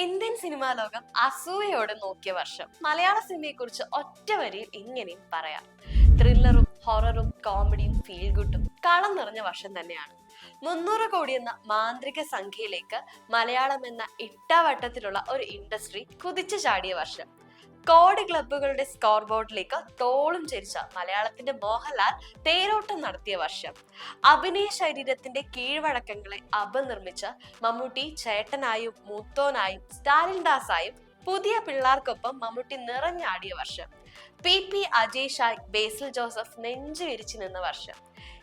Indian cinema ലോകം അസൂയയോടെ നോക്കിയ വർഷം. മലയാള സിനിമയെ കുറിച്ച് ഒറ്റ വരിയിൽ ഇങ്ങനെയും പറയാം. ത്രില്ലറും ഹൊററും കോമഡിയും ഫീൽ ഗുഡും കളം നിറഞ്ഞ വർഷം തന്നെയാണ്. മുന്നൂറ് കോടി എന്ന മാന്ത്രിക സംഖ്യയിലേക്ക് മലയാളം എന്ന ഇട്ടാവട്ടത്തിലുള്ള ഒരു ഇൻഡസ്ട്രി കുതിച്ചു ചാടിയ വർഷം. കോടി ക്ലബ്ബുകളുടെ സ്കോർ ബോർഡിലേക്ക് തോളും ചരിച്ച മലയാളത്തിന്റെ മോഹൻലാൽ തേരോട്ടം നടത്തിയ വർഷം. അഭിനയ ശരീരത്തിന്റെ കീഴ്വഴക്കങ്ങളെ അപനിർമ്മിച്ച മമ്മൂട്ടി ചേട്ടനായും മൂത്തോനായും സ്റ്റാലിൻ ദാസായും പുതിയ പിള്ളേർക്കൊപ്പം മമ്മൂട്ടി നിറഞ്ഞാടിയ വർഷം. പി. പി. അജയ് ഷായ് ബേസിൽ ജോസഫ് നെഞ്ചു വിരിച്ചു നിന്ന വർഷം.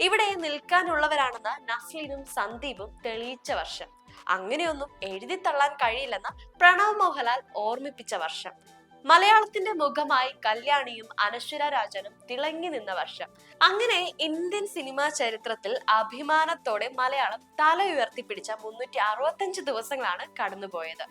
ഇവിടെ നിൽക്കാനുള്ളവരാണെന്ന് നസ്ലിനും സന്ദീപും തെളിയിച്ച വർഷം. അങ്ങനെയൊന്നും എഴുതി തള്ളാൻ കഴിയില്ലെന്ന് പ്രണവ് മോഹൻലാൽ ഓർമ്മിപ്പിച്ച വർഷം. മലയാളത്തിന്റെ മുഖമായി കല്യാണിയും അനശ്വര രാജനും തിളങ്ങി നിന്ന വർഷം. അങ്ങനെ ഇന്ത്യൻ സിനിമാ ചരിത്രത്തിൽ അഭിമാനത്തോടെ മലയാളം തല ഉയർത്തിപ്പിടിച്ച മുന്നൂറ്റി അറുപത്തഞ്ച് ദിവസങ്ങളാണ് കടന്നുപോയത്.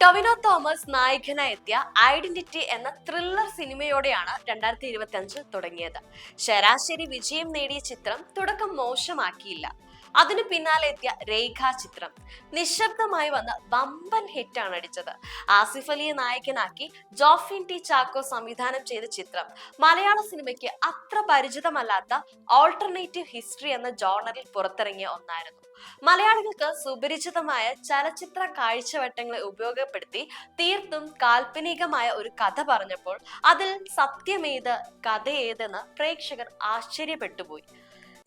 ടൊവിനോ തോമസ് നായകനായി എത്തിയ ഐഡന്റിറ്റി എന്ന ത്രില്ലർ സിനിമയോടെയാണ് രണ്ടായിരത്തി ഇരുപത്തി അഞ്ച് തുടങ്ങിയത്. ശരാശരി വിജയം നേടിയ ചിത്രം തുടക്കം മോശമാക്കിയില്ല. അതിനു പിന്നാലെ എത്തിയ രേഖാ ചിത്രം. നിശബ്ദമായി വന്ന വമ്പൻ ഹിറ്റാണ് അടിച്ചത്. ആസിഫ് അലിയെ നായകനാക്കി ജോഫിൻ ടി ചാക്കോ സംവിധാനം ചെയ്ത ചിത്രം. മലയാള സിനിമയ്ക്ക് അത്ര പരിചിതമല്ലാത്ത ഓൾട്ടർനേറ്റീവ് ഹിസ്റ്ററി എന്ന ജോണറിൽ പുറത്തിറങ്ങിയ ഒന്നായിരുന്നു. മലയാളികൾക്ക് സുപരിചിതമായ ചലച്ചിത്ര കാഴ്ചവട്ടങ്ങളെ ഉപയോഗപ്പെടുത്തി തീർത്തും കാൽപ്പനികമായ ഒരു കഥ പറഞ്ഞപ്പോൾ അതിൽ സത്യമേത് കഥയേതെന്ന് പ്രേക്ഷകർ ആശ്ചര്യപ്പെട്ടുപോയി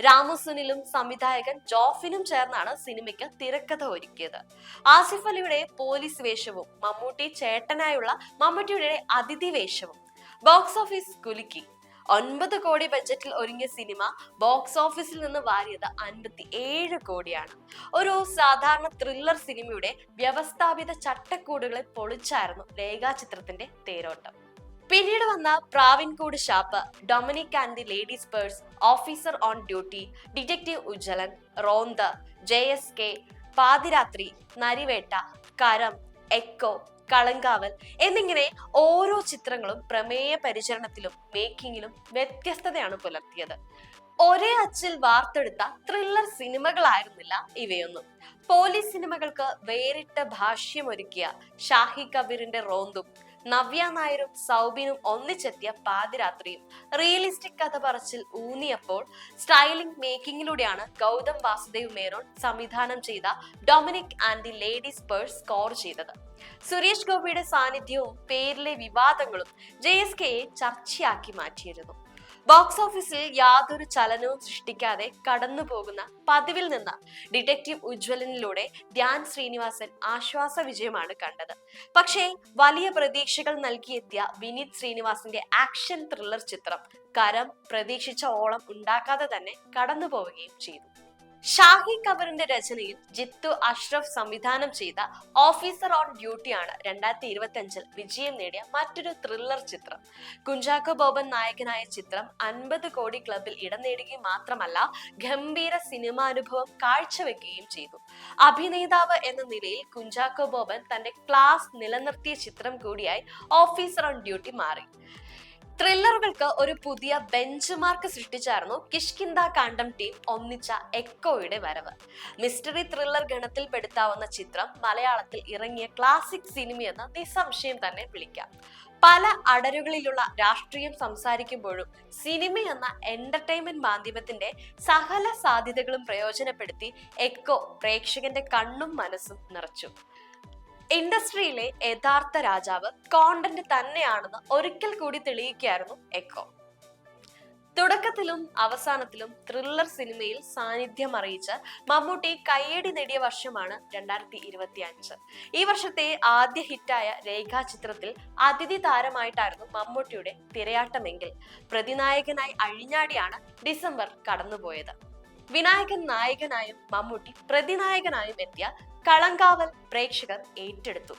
രാമു സുനിലും സംവിധായകൻ ജോഫിനും ചേർന്നാണ് സിനിമയ്ക്ക് തിരക്കഥ ഒരുക്കിയത്. ആസിഫ് അലിയുടെ പോലീസ് വേഷവും മമ്മൂട്ടി ചേട്ടനായുള്ള മമ്മൂട്ടിയുടെ അതിഥി വേഷവും ബോക്സ് ഓഫീസ് കുലുക്കി. ഒൻപത് കോടി ബജറ്റിൽ ഒരുങ്ങിയ സിനിമ ബോക്സ് ഓഫീസിൽ നിന്ന് വാരിയത് അൻപത്തി ഏഴ് കോടിയാണ്. ഒരു സാധാരണ ത്രില്ലർ സിനിമയുടെ വ്യവസ്ഥാപിത ചട്ടക്കൂടുകളെ പൊളിച്ചായിരുന്നു രേഖാചിത്രത്തിന്റെ തേരോട്ടം. പിന്നീട് വന്ന Pravinkoodu Shappu Dominic and the ladies purse officer on duty detective Ujjwalan Ronth J S K Pathirathri Narivetta Karam echo Kalamkaval എന്നിങ്ങനെ ഓരോ ചിത്രങ്ങളും പ്രമേയ പരിചരണത്തിലും മേക്കിങ്ങിലും വ്യത്യസ്തതയാണ് പുലർത്തിയത്. ഒരേ അച്ചിൽ വാർത്തെടുത്ത ത്രില്ലർ സിനിമകളായിരുന്നില്ല ഇവയൊന്നും. പോലീസ് സിനിമകൾക്ക് വേറിട്ട ഭാഷ്യമൊരുക്കിയ ഷാഹി കബീറിന്റെ റോന്തും നവ്യ നായരും സൗബിനും ഒന്നിച്ചെത്തിയ പാതിരാത്രിയും. റിയലിസ്റ്റിക് കഥ പറച്ചിൽ ഊന്നിയപ്പോൾ സ്റ്റൈലിംഗ് മേക്കിങ്ങിലൂടെയാണ് ഗൗതം വാസുദേവ് മേനോൻ സംവിധാനം ചെയ്ത Dominic and the ladies purse score ചെയ്തത്. സുരേഷ് ഗോപിയുടെ സാന്നിധ്യവും പേരിലെ വിവാദങ്ങളും ജെ എസ് കെയെ ചർച്ചയാക്കി മാറ്റിയിരുന്നു. ബോക്സ് ഓഫീസിൽ യാതൊരു ചലനവും സൃഷ്ടിക്കാതെ കടന്നു പോകുന്ന പതിവിൽ നിന്ന് ഡിറ്റക്റ്റീവ് ഉജ്ജ്വലനിലൂടെ ധ്യാൻ ശ്രീനിവാസൻ ആശ്വാസ വിജയമാണ് കണ്ടത്. പക്ഷേ വലിയ പ്രതീക്ഷകൾ നൽകിയെത്തിയ വിനീത് ശ്രീനിവാസിന്റെ ആക്ഷൻ ത്രില്ലർ ചിത്രം കരം പ്രതീക്ഷിച്ച ഓളം ഉണ്ടാക്കാതെ തന്നെ കടന്നു പോവുകയും ചെയ്തു. ഷാഹി കബറിന്റെ രചനയിൽ ജിത്തു അഷ്റഫ് സംവിധാനം ചെയ്ത ഓഫീസർ ഓൺ ഡ്യൂട്ടിയാണ് രണ്ടായിരത്തി ഇരുപത്തി അഞ്ചിൽ വിജയം നേടിയ മറ്റൊരു ത്രില്ലർ ചിത്രം. കുഞ്ചാക്കോ ബോബൻ നായകനായ ചിത്രം അൻപത് കോടി ക്ലബിൽ ഇടം നേടുകയും മാത്രമല്ല ഗംഭീര സിനിമാനുഭവം കാഴ്ചവെക്കുകയും ചെയ്തു. അഭിനേതാവ് എന്ന നിലയിൽ കുഞ്ചാക്കോ ബോബൻ തന്റെ ക്ലാസ് നിലനിർത്തിയ ചിത്രം കൂടിയായി ഓഫീസർ ഓൺ ഡ്യൂട്ടി മാറി. ത്രില്ലറുകൾക്ക് ഒരു പുതിയ ബെഞ്ച് മാർക്ക് സൃഷ്ടിച്ചായിരുന്നു കിഷ്കിന്ദ കാണ്ടം ടീം ഒന്നിച്ച എക്കോയുടെ വരവ്. മിസ്റ്ററി ത്രില്ലർ ഗണത്തിൽപ്പെടുത്താവുന്ന ചിത്രം മലയാളത്തിൽ ഇറങ്ങിയ ക്ലാസിക് സിനിമയെന്ന് നിസ്സംശയം തന്നെ വിളിക്കാം. പല അടരുകളിലുള്ള രാഷ്ട്രീയം സംസാരിക്കുമ്പോഴും സിനിമ എന്ന എന്റർടൈൻമെന്റ് മാധ്യമത്തിന്റെ സകല സാധ്യതകളും പ്രയോജനപ്പെടുത്തി എക്കോ പ്രേക്ഷകന്റെ കണ്ണും മനസ്സും നിറച്ചു. ഇൻഡസ്ട്രിയിലെ യഥാർത്ഥ രാജാവ് കോണ്ടന്റ് തന്നെയാണെന്ന് ഒരിക്കൽ കൂടി തെളിയിക്കുകയായിരുന്നു എക്കോ തുടക്കത്തിലും അവസാനത്തിലും ത്രില്ലർ സിനിമയിൽ സാന്നിധ്യം അറിയിച്ച മമ്മൂട്ടി കയ്യടി നേടിയ വർഷമാണ് രണ്ടായിരത്തി ഇരുപത്തി അഞ്ച് ഈ വർഷത്തെ ആദ്യ ഹിറ്റായ രേഖാ ചിത്രത്തിൽ അതിഥി താരമായിട്ടായിരുന്നു മമ്മൂട്ടിയുടെ തിരയാട്ടമെങ്കിൽ പ്രതിനായകനായി അഴിഞ്ഞാടിയാണ് ഡിസംബർ കടന്നുപോയത്. വിനായകൻ നായകനായും മമ്മൂട്ടി പ്രതിനായകനായും എത്തിയ കളങ്കാവൽ പ്രേക്ഷകർ ഏറ്റെടുത്തു.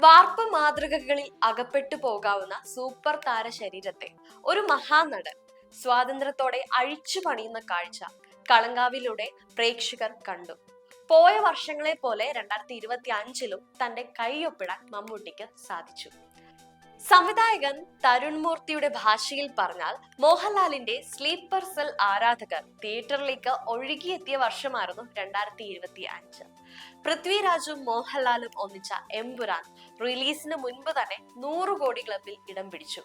വാർപ്പ് മാതൃകകളിൽ അകപ്പെട്ടു പോകാവുന്ന സൂപ്പർ താര ശരീരത്തെ ഒരു മഹാനടൻ സ്വാതന്ത്ര്യത്തോടെ അഴിച്ചു പണിയുന്ന കാഴ്ച കളങ്കാവിലൂടെ പ്രേക്ഷകർ കണ്ടു. പോയ വർഷങ്ങളെ പോലെ രണ്ടായിരത്തി ഇരുപത്തി അഞ്ചിലും തന്റെ കൈയൊപ്പിടാൻ മമ്മൂട്ടിക്ക് സാധിച്ചു. സംവിധായകൻ തരുൺ മൂർത്തിയുടെ ഭാഷയിൽ പറഞ്ഞാൽ മോഹൻലാലിന്റെ സ്ലീപ്പർ സെൽ ആരാധകർ തിയേറ്ററിലേക്ക് ഒഴുകിയെത്തിയ വർഷമായിരുന്നു രണ്ടായിരത്തി ഇരുപത്തി അഞ്ച്. പൃഥ്വിരാജും മോഹൻലാലും ഒന്നിച്ച എംപുരാൻ റിലീസിന് മുൻപ് തന്നെ നൂറ് കോടി ക്ലബിൽ ഇടം പിടിച്ചു.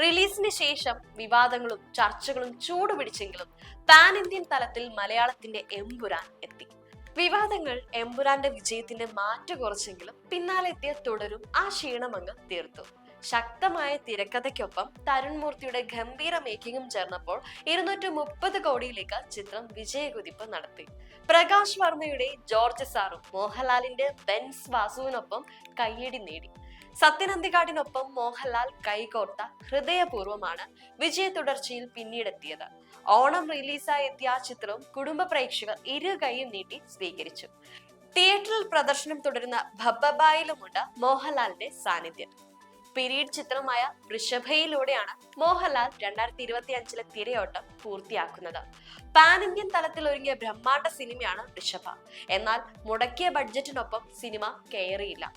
റിലീസിന് ശേഷം വിവാദങ്ങളും ചർച്ചകളും ചൂടുപിടിച്ചെങ്കിലും പാൻ ഇന്ത്യൻ തലത്തിൽ മലയാളത്തിന്റെ എംപുരാൻ എത്തി. വിവാദങ്ങൾ എമ്പുരാന്റെ വിജയത്തിന്റെ മാറ്റു കുറച്ചെങ്കിലും പിന്നാലെ എത്തിയ തുടരും ആ ക്ഷീണമങ്ങ് തീർത്തു. ശക്തമായ തിരക്കഥയ്ക്കൊപ്പം തരുൺ മൂർത്തിയുടെ ഗംഭീര മേക്കിങ്ങും ചേർന്നപ്പോൾ ഇരുന്നൂറ്റി മുപ്പത് കോടിയിലേക്ക് ചിത്രം വിജയകുതിപ്പ് നടത്തി. പ്രകാശ് വർമ്മയുടെ ജോർജ് സാറും മോഹൻലാലിന്റെ ബെൻസ് വാസുവിനൊപ്പം കയ്യടി നേടി. സത്യനന്ദിക്കാടിനൊപ്പം മോഹൻലാൽ കൈകോർത്ത ഹൃദയപൂർവമാണ് വിജയ തുടർച്ചയിൽ പിന്നീടെത്തിയത്. ഓണം റിലീസായി എത്തിയ ആ ചിത്രം കുടുംബ പ്രേക്ഷകർ ഇരു കൈയും നീട്ടി സ്വീകരിച്ചു. തിയേറ്ററിൽ പ്രദർശനം തുടരുന്ന ഭബ്ബബായിലുമുണ്ട് മോഹൻലാലിന്റെ സാന്നിധ്യം. പീരീഡ് ചിത്രമായ വൃഷഭയിലൂടെയാണ് മോഹൻലാൽ രണ്ടായിരത്തി ഇരുപത്തി അഞ്ചിലെ തിരയോട്ടം പൂർത്തിയാക്കുന്നത്. പാൻ ഇന്ത്യൻ തലത്തിൽ ഒരുങ്ങിയ ബ്രഹ്മാണ്ഡ സിനിമയാണ് വൃഷഭ. എന്നാൽ മുടക്കിയ ബഡ്ജറ്റിനൊപ്പം സിനിമ കയറിയില്ല.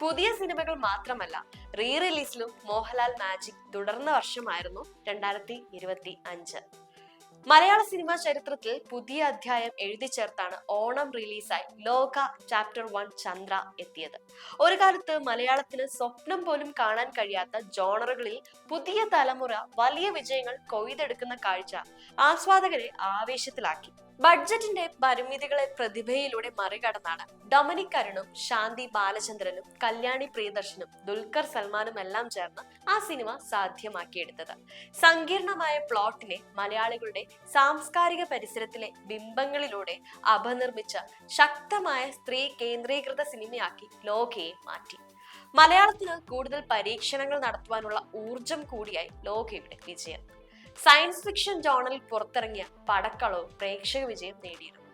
പുതിയ സിനിമകൾ മാത്രമല്ല റീ റിലീസിലും മോഹൻലാൽ മാജിക് തുടർന്ന വർഷമായിരുന്നു രണ്ടായിരത്തി ഇരുപത്തി അഞ്ച് മലയാള സിനിമാ ചരിത്രത്തിൽ പുതിയ അധ്യായം എഴുതി ചേർത്താണ് ഓണം റിലീസായി ലോക ചാപ്റ്റർ വൺ ചന്ദ്ര എത്തിയത്. ഒരു കാലത്ത് മലയാളത്തിന് സ്വപ്നം പോലും കാണാൻ കഴിയാത്ത ജോണറുകളിൽ പുതിയ തലമുറ വലിയ വിജയങ്ങൾ കൊയ്തെടുക്കുന്ന കാഴ്ച ആസ്വാദകരെ ആവേശത്തിലാക്കി. ബഡ്ജറ്റിന്റെ പരിമിതികളെ പ്രതിഭയിലൂടെ മറികടന്നാണ് ഡൊമിനിക് അരുണും ശാന്തി ബാലചന്ദ്രനും കല്യാണി പ്രിയദർശനും ദുൽഖർ സൽമാനും എല്ലാം ചേർന്ന് ആ സിനിമ സാധ്യമാക്കിയെടുത്തത്. സങ്കീർണമായ പ്ലോട്ടിനെ മലയാളികളുടെ സാംസ്കാരിക പരിസരത്തിലെ ബിംബങ്ങളിലൂടെ അപനിർമ്മിച്ച ശക്തമായ സ്ത്രീ കേന്ദ്രീകൃത സിനിമയാക്കി ലോകയെ മാറ്റി. മലയാളത്തിന് കൂടുതൽ പരീക്ഷണങ്ങൾ നടത്തുവാനുള്ള ഊർജം കൂടിയായി ലോകയുടെ വിജയം. സയൻസ് ഫിക്ഷൻ ജോണലിൽ പുറത്തിറങ്ങിയ പടക്കളവും പ്രേക്ഷക വിജയം നേടിയിരുന്നു.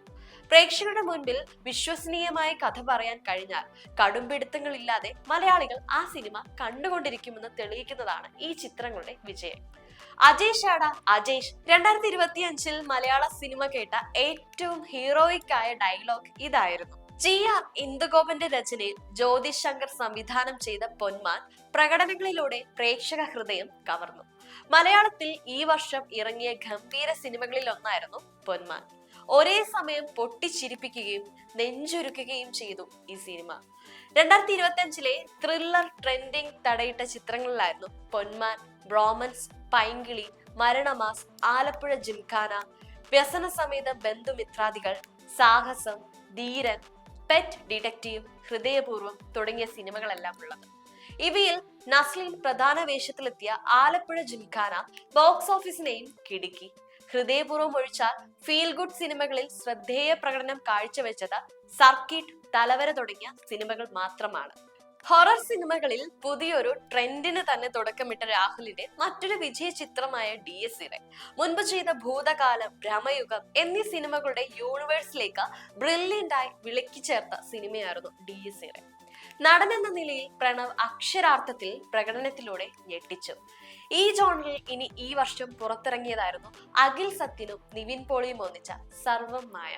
പ്രേക്ഷകരുടെ മുൻപിൽ വിശ്വസനീയമായ കഥ പറയാൻ കഴിഞ്ഞാൽ കടുംപിടുത്തങ്ങളില്ലാതെ മലയാളികൾ ആ സിനിമ കണ്ടുകൊണ്ടിരിക്കുമെന്ന് തെളിയിക്കുന്നതാണ് ഈ ചിത്രങ്ങളുടെ വിജയം. അജേഷ് ആട അജേഷ്. രണ്ടായിരത്തി ഇരുപത്തി അഞ്ചിൽ മലയാള സിനിമ കേട്ട ഏറ്റവും ഹീറോയിക് ആയ ഡയലോഗ് ഇതായിരുന്നു. ജി ആർ ഇന്ദുഗോപന്റെ രചനയിൽ ജ്യോതിശങ്കർ സംവിധാനം ചെയ്ത പൊന്മാൻ പ്രകടനങ്ങളിലൂടെ പ്രേക്ഷക ഹൃദയം കവർന്നു. മലയാളത്തിൽ ഈ വർഷം ഇറങ്ങിയ ഗംഭീര സിനിമകളിൽ ഒന്നായിരുന്നു പൊന്മാൻ. ഒരേ സമയം പൊട്ടിച്ചിരിപ്പിക്കുകയും നെഞ്ചുരുക്കുകയും ചെയ്തു ഈ സിനിമ. രണ്ടായിരത്തി ഇരുപത്തി അഞ്ചിലെ ത്രില്ലർ ട്രെൻഡിങ് തടയിട്ട ചിത്രങ്ങളിലായിരുന്നു പൊന്മാൻ ബ്രോമൻസ് പൈങ്കിളി മരണമാസ് ആലപ്പുഴ ജിംഖാന വ്യസന സമേത ബന്ധുമിത്രാദികൾ സാഹസം ധീരൻ പെറ്റ് ഡിറ്റക്റ്റീവ് ഹൃദയപൂർവം തുടങ്ങിയ സിനിമകളെല്ലാം ഉള്ളത്. ഇവയിൽ നസ്ലിൻ പ്രധാന വേഷത്തിലെത്തിയ ആലപ്പുഴ ജിംഖാന ബോക്സ് ഓഫീസിനെയും കിടുക്കി. ഹൃദയപൂർവം ഒഴിച്ചാൽ ഫീൽ ഗുഡ് സിനിമകളിൽ ശ്രദ്ധേയ പ്രകടനം കാഴ്ചവെച്ചത് സർക്കിട്ട് തലവര തുടങ്ങിയ സിനിമകൾ മാത്രമാണ്. ഹൊറർ സിനിമകളിൽ പുതിയൊരു ട്രെൻഡിന് തന്നെ തുടക്കമിട്ട രാഹുലിന്റെ മറ്റൊരു വിജയ ചിത്രമായ ഡി എസ് ഇറെ മുൻപ് ചെയ്ത ഭൂതകാലം ഭ്രമയുഗം എന്നീ സിനിമകളുടെ യൂണിവേഴ്സിലേക്ക് ബ്രില്യന്റായി വിളക്കി ചേർത്ത സിനിമയായിരുന്നു ഡി എസ് ഇറെ നടൻ എന്ന നിലയിൽ പ്രണവ് അക്ഷരാർത്ഥത്തിൽ പ്രകടനത്തിലൂടെ ഞെട്ടിച്ചു. ഈ ജോണറിൽ ഇനി ഈ വർഷം പുറത്തിറങ്ങിയതായിരുന്നു അഖിൽ സത്യനും നിവിൻ പോളിയും ഒന്നിച്ച സർവം മായ.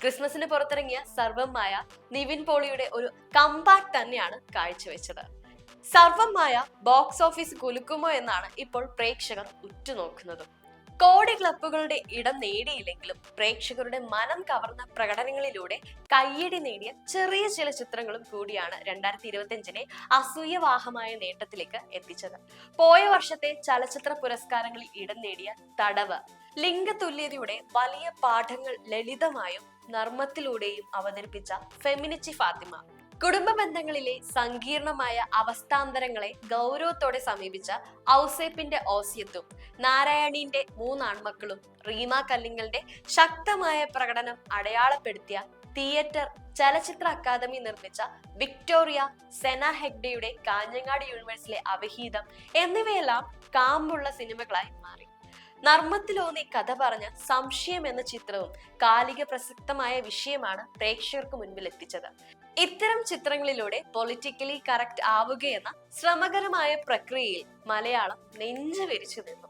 ക്രിസ്മസിന് പുറത്തിറങ്ങിയ സർവം മായ നിവിൻ പോളിയുടെ ഒരു കമ്പാക്ട് തന്നെയാണ് കാഴ്ചവെച്ചത്. സർവം മായ ബോക്സ് ഓഫീസ് കുലുക്കുമോ എന്നാണ് ഇപ്പോൾ പ്രേക്ഷകർ ഉറ്റുനോക്കുന്നതും. കോടി ക്ലബുകളുടെ ഇടം നേടിയില്ലെങ്കിലും പ്രേക്ഷകരുടെ മനം കവർന്ന പ്രകടനങ്ങളിലൂടെ കയ്യടി നേടിയ ചെറിയ ചില ചിത്രങ്ങളും കൂടിയാണ് രണ്ടായിരത്തി ഇരുപത്തിയഞ്ചിനെ അസൂയവാഹമായ നേട്ടത്തിലേക്ക് എത്തിച്ചത്. പോയ വർഷത്തെ ചലച്ചിത്ര പുരസ്കാരങ്ങളിൽ ഇടം നേടിയ തടവ് ലിംഗതുല്യതയുടെ വലിയ പാഠങ്ങൾ ലളിതമായും നർമ്മത്തിലൂടെയും അവതരിപ്പിച്ച ഫെമിനിച്ചി ഫാത്തിമ. കുടുംബ ബന്ധങ്ങളിലെ സങ്കീർണമായ അവസ്ഥാന്തരങ്ങളെ ഗൗരവത്തോടെ സമീപിച്ച ഔസേപ്പിന്റെ ഓസ്യത്വം നാരായണീന്റെ മൂന്നാൺമക്കളും റീമ കല്ലിങ്ങലിന്റെ ശക്തമായ പ്രകടനം അടയാളപ്പെടുത്തിയ തിയേറ്റർ ചലച്ചിത്ര അക്കാദമി നിർമ്മിച്ച വിക്ടോറിയ സെന ഹെഗ്ഡയുടെ കാഞ്ഞങ്ങാട് യൂണിവേഴ്സിലെ അവഹീതം എന്നിവയെല്ലാം കാമ്പുള്ള സിനിമകളായി മാറി. നർമ്മത്തിലോന്നി കഥ പറഞ്ഞ സംശയം എന്ന ചിത്രവും കാലിക പ്രസക്തമായ വിഷയമാണ് പ്രേക്ഷകർക്ക് മുൻപിൽ എത്തിച്ചത് ഇത്തരം ചിത്രങ്ങളിലൂടെ പൊളിറ്റിക്കലി കറക്റ്റ് ആവുകയെന്ന ശ്രമകരമായ പ്രക്രിയയിൽ മലയാളം നെഞ്ചു വിരിച്ചു നിന്നു.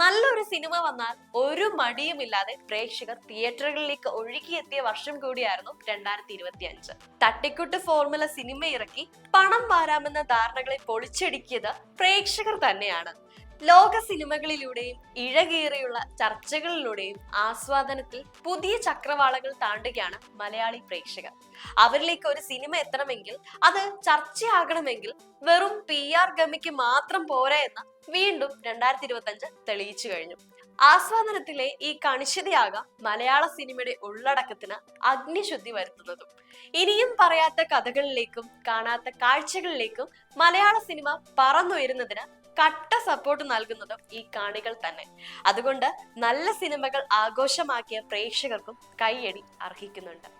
നല്ലൊരു സിനിമ വന്നാൽ ഒരു മടിയുമില്ലാതെ പ്രേക്ഷകർ തിയേറ്ററുകളിലേക്ക് ഒഴുകിയെത്തിയ വർഷം കൂടിയായിരുന്നു രണ്ടായിരത്തി ഇരുപത്തി അഞ്ച് തട്ടിക്കുട്ട് ഫോർമുല സിനിമ ഇറക്കി പണം വാരാമെന്ന ധാരണകളെ പൊളിച്ചടുക്കിയത് പ്രേക്ഷകർ തന്നെയാണ്. ലോക സിനിമകളിലൂടെയും ഇഴകേറിയുള്ള ചർച്ചകളിലൂടെയും ആസ്വാദനത്തിൽ പുതിയ ചക്രവാളകൾ താണ്ടുകയാണ് മലയാളി പ്രേക്ഷകർ. അവരിലേക്ക് ഒരു സിനിമ എത്തണമെങ്കിൽ അത് ചർച്ചയാകണമെങ്കിൽ വെറും പി ആർ ഗമിക്ക് മാത്രം പോരാ എന്ന് വീണ്ടും രണ്ടായിരത്തി ഇരുപത്തി അഞ്ച് തെളിയിച്ചു കഴിഞ്ഞു. ആസ്വാദനത്തിലെ ഈ കണിശതയാകാം മലയാള സിനിമയുടെ ഉള്ളടക്കത്തിന് അഗ്നിശുദ്ധി വരുത്തുന്നതും ഇനിയും പറയാത്ത കഥകളിലേക്കും കാണാത്ത കാഴ്ചകളിലേക്കും മലയാള സിനിമ പറന്നുയരുന്നതിന് കട്ട സപ്പോർട്ട് നൽകുന്നതും ഈ കാണികൾ തന്നെ. അതുകൊണ്ട് നല്ല സിനിമകൾ ആഘോഷമാക്കിയ പ്രേക്ഷകർക്കും കൈയടി അർഹിക്കുന്നുണ്ട്.